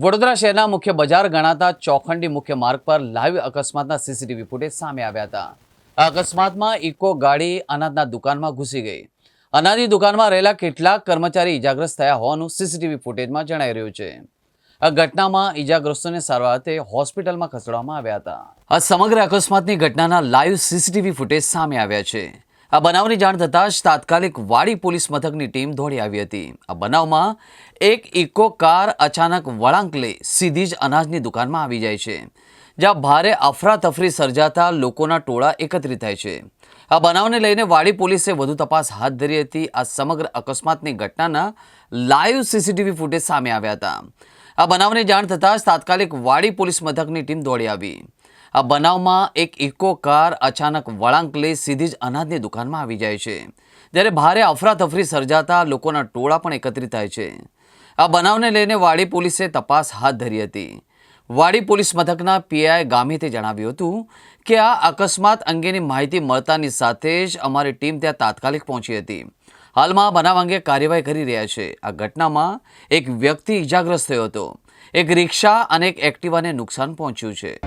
વડોદરા શહેરના મુખ્ય બજાર ગણાતા ચોખંડી મુખ્ય માર્ગ પર લાઈવ અકસ્માતના સીસીટીવી ફૂટેજ સામે આવ્યા હતા. આ અકસ્માતમાં ઇકો ગાડી અનાજના દુકાનમાં ઘૂસી ગઈ. અનાજની દુકાનમાં રહેલા કેટલાક કર્મચારી ઇજાગ્રસ્ત થયા હોવાનું સીસીટીવી ફૂટેજમાં જણાઈ રહ્યું છે. આ ઘટનામાં ઇજાગ્રસ્તોને સારવાર અર્થે હોસ્પિટલમાં ખસેડવામાં આવ્યા હતા. આ સમગ્ર અકસ્માતની ઘટનાના લાઈવ સીસીટીવી ફૂટેજ સામે આવ્યા છે. આ બનાવની જાણ થતાં જ તાત્કાલિક વાડી પોલીસ મથકની ટીમ દોડી આવી હતી. આ બનાવમાં એક ઇકો કાર અચાનક વળાંક લઈ સીધી જ અનાજની દુકાનમાં આવી જાય છે, જ્યાં ભારે અફરાતફરી સર્જાતા લોકોના ટોળા એકત્રિત થાય છે. આ બનાવને લઈને વાડી પોલીસે વધુ તપાસ હાથ ધરી હતી. આ સમગ્ર અકસ્માતની ઘટનાના લાઈવ સીસીટીવી ફૂટેજ સામે આવ્યા હતા. આ બનાવની જાણ થતાં જ તાત્કાલિક વાડી પોલીસ મથકની ટીમ દોડી આવી. આ બનાવમાં એક ઇકો કાર અચાનક વળાંક લઈ સીધી જ અનાજની દુકાનમાં આવી જાય છે. જ્યારે ભારે અફરાતફરી સર્જાતા લોકોના ટોળા પણ એકત્રિત થાય છે. આ બનાવને લઈને વાડી પોલીસે તપાસ હાથ ધરી હતી. વાડી પોલીસ મથકના પીઆઈ ગામિતે જણાવ્યું હતું કે આ અકસ્માત અંગેની માહિતી મળતાની સાથે જ અમારી ટીમ ત્યાં તાત્કાલિક પહોંચી હતી. હાલમાં બનાવ અંગે કાર્યવાહી કરી રહ્યા છે. આ ઘટનામાં એક વ્યક્તિ ઇજાગ્રસ્ત થયો હતો. એક રિક્ષા અને એક એક્ટિવાને નુકસાન પહોંચ્યું છે.